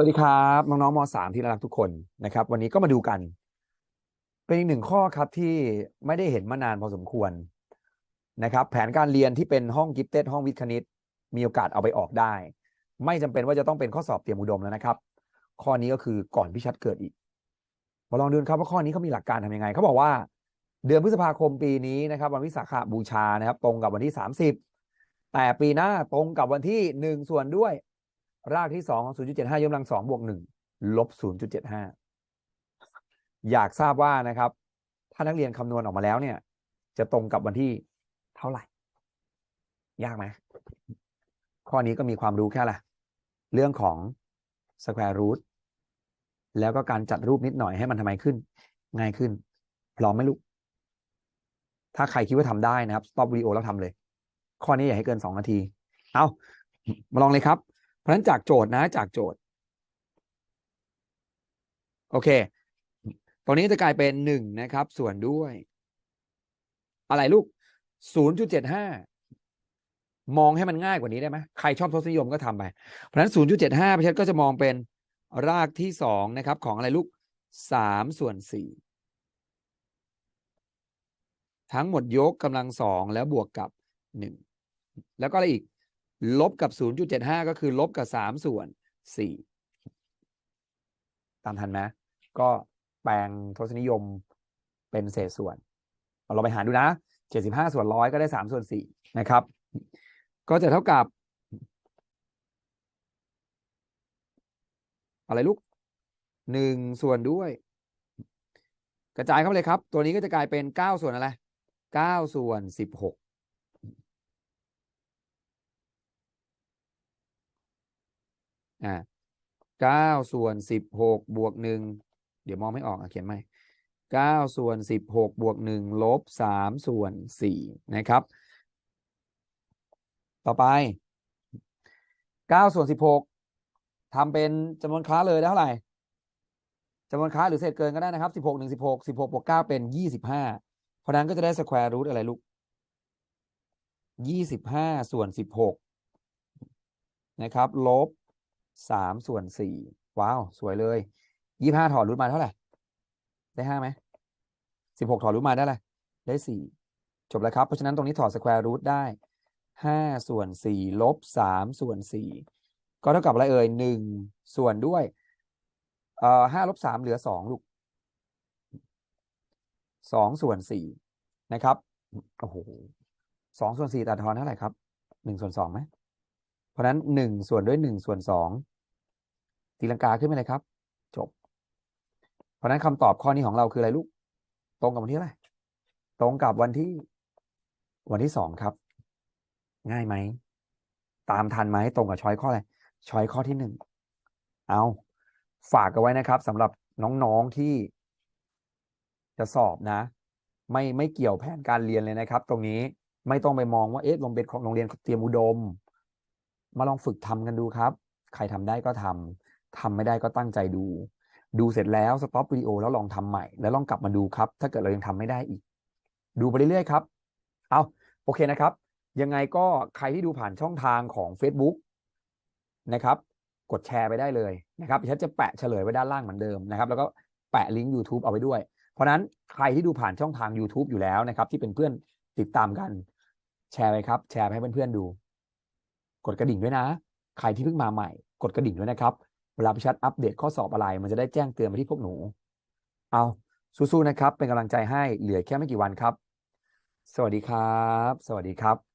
สวัสดีครับ น้องๆมสามที่รักทุกคนนะครับ วันนี้ก็มาดูกัน เป็นอีกหนึ่งข้อครับที่ไม่ได้เห็นมานานพอสมควรนะครับ แผนการเรียนที่เป็นห้องกิฟเต็ดห้องวิทย์คณิต มีโอกาสเอาไปออกได้ ไม่จำเป็นว่าจะต้องเป็นข้อสอบเตรียมอุดมแล้วนะครับ ข้อนี้ก็คือก่อนพิชัดเกิดอีกมาลองดูครับว่าข้อนี้เขามีหลักการทำยังไงเขาบอกว่า เดือนพฤษภาคมปีนี้นะครับ วันวิสาขบูชานะครับ ตรงกับวันที่สามสิบแต่ปีหน้าตรงกับวันที่หนึ่งส่วนด้วย รากที่สองของ0.75ยกกำลังสองบวกหนึ่งลบ0.75อยากทราบว่านะครับ ถ้านักเรียนคำนวณออกมาแล้วเนี่ย จะตรงกับวันที่เท่าไหร่ ยากไหมข้อนี้ก็มีความรู้แค่ละเรื่องของ square root แล้วก็การจัดรูปนิดหน่อยให้มันทำไมขึ้น ง่ายขึ้น พร้อมไหมลูก ถ้าใครคิดว่าทำได้นะครับ stop วิดีโอแล้วทำเลย ข้อนี้อย่าให้เกินสองนาที เอามาลองเลยครับ เพราะฉะนั้นจากโจทย์นะจากโจทย์ โอเค ตรงนี้จะกลายเป็นหนึ่งนะครับ ส่วนด้วย อะไรลูกศูนย์จุดเจ็ดห้ามองให้มันง่ายกว่านี้ได้ไหมใครชอบทศนิยมก็ทำไป เพราะฉะนั้นศูนย์จุดเจ็ดห้าพิเชษก็จะมองเป็นรากที่สองนะครับ ของอะไรลูกสามส่วนสี่ทั้งหมดยกกำลังสองแล้วบวกกับหนึ่งแล้วก็อะไรอีก ลบกับ 0.75 ก็คือลบกับ 3 ส่วน 4 ตามทันไหมก็แปลงทศนิยมเป็นเศษส่วน เราไปหารดูนะ 75 ส่วนร้อยก็ได้ 3 ส่วน 4 นะครับ ก็จะเท่ากับ อะไรลูก 1 ส่วนด้วย กระจายเข้าไปเลยครับ ตัวนี้ก็จะกลายเป็น 9 ส่วนอะไร 9 ส่วน 16 อ่าเก้าส่วนสิบหกบวกหนึ่งเดี๋ยวมองไม่ออกอะเขียนใหม่เก้าส่วนสิบหกบวกหนึ่งลบสามส่วนสี่นะครับ ต่อไปเก้าส่วนสิบหกทำเป็นจำนวนค้าเลยได้เท่าไหร่จำนวนค้าหรือเศษเกินก็ได้นะครับสิบหกหนึ่งสิบหกสิบหกบวกเก้าเป็นยี่สิบห้าเพราะนั้นก็จะได้สแควร์รูทอะไรลูกยี่สิบห้าส่วนสิบหกนะครับ ลบ สามส่วนสี่ว้าว สวยเลยยี่ห้าถอดรูทมาเท่าไหร่ ได้ห้าไหมสิบหกถอดรูทมาได้อะไรได้สี่จบแล้วครับ เพราะฉะนั้นตรงนี้ถอดสแควร์รูทได้ห้าส่วนสี่ลบสามส่วนสี่ก็เท่ากับอะไรเอ่ยหนึ่งส่วนด้วยเอ่อห้าลบสามเหลือสองลูกสองส่วนสี่นะครับโอ้โหสองส่วนสี่ตัดทอนเท่าไหร่ครับหนึ่งส่วนสองไหมเพราะนั้นหนึ่งส่วนด้วยหนึ่งส่วนสอง ตีลังกาขึ้นไปเลยครับ จบ เพราะนั้นคำตอบข้อนี้ของเราคืออะไรลูก ตรงกับวันที่อะไรตรงกับวันที่ วันที่สองครับ ง่ายไหม ตามทันไหมตรงกับช้อยข้ออะไรช้อยข้อที่หนึ่งเอาฝากกันไว้นะครับสำหรับน้องๆที่จะสอบนะ ไม่ไม่เกี่ยวแผนการเรียนเลยนะครับ ตรงนี้ไม่ต้องไปมองว่าเอ๊ะโรงเรียนของโรงเรียนเตรียมอุดม มาลองฝึกทำกันดูครับ ใครทำได้ก็ทำ ทำไม่ได้ก็ตั้งใจดู ดูเสร็จแล้วสต็อปวิดีโอแล้วลองทำใหม่ แล้วลองกลับมาดูครับ ถ้าเกิดเรายังทำไม่ได้อีก ดูไปเรื่อยๆครับ เอาโอเคนะครับ ยังไงก็ใครที่ดูผ่านช่องทางของ Facebook นะครับ กดแชร์ไปได้เลยนะครับฉันจะแปะเฉลยไว้ด้านล่างเหมือนเดิมนะครับ แล้วก็แปะลิงก์ YouTube เอาไว้ด้วย เพราะนั้นใครที่ดูผ่านช่องทาง YouTube อยู่แล้วนะครับ ที่เป็นเพื่อนติดตามกัน แชร์ไปครับ แชร์ให้เพื่อนๆดู กดกระดิ่งด้วยนะ ใครที่เพิ่งมาใหม่ กดกระดิ่งด้วยนะครับ เวลาพิชัดอัปเดตข้อสอบอะไร มันจะได้แจ้งเตือนมาที่พวกหนู เอาสู้ๆนะครับ เป็นกำลังใจให้เหลือแค่ไม่กี่วันครับ สวัสดีครับ สวัสดีครับ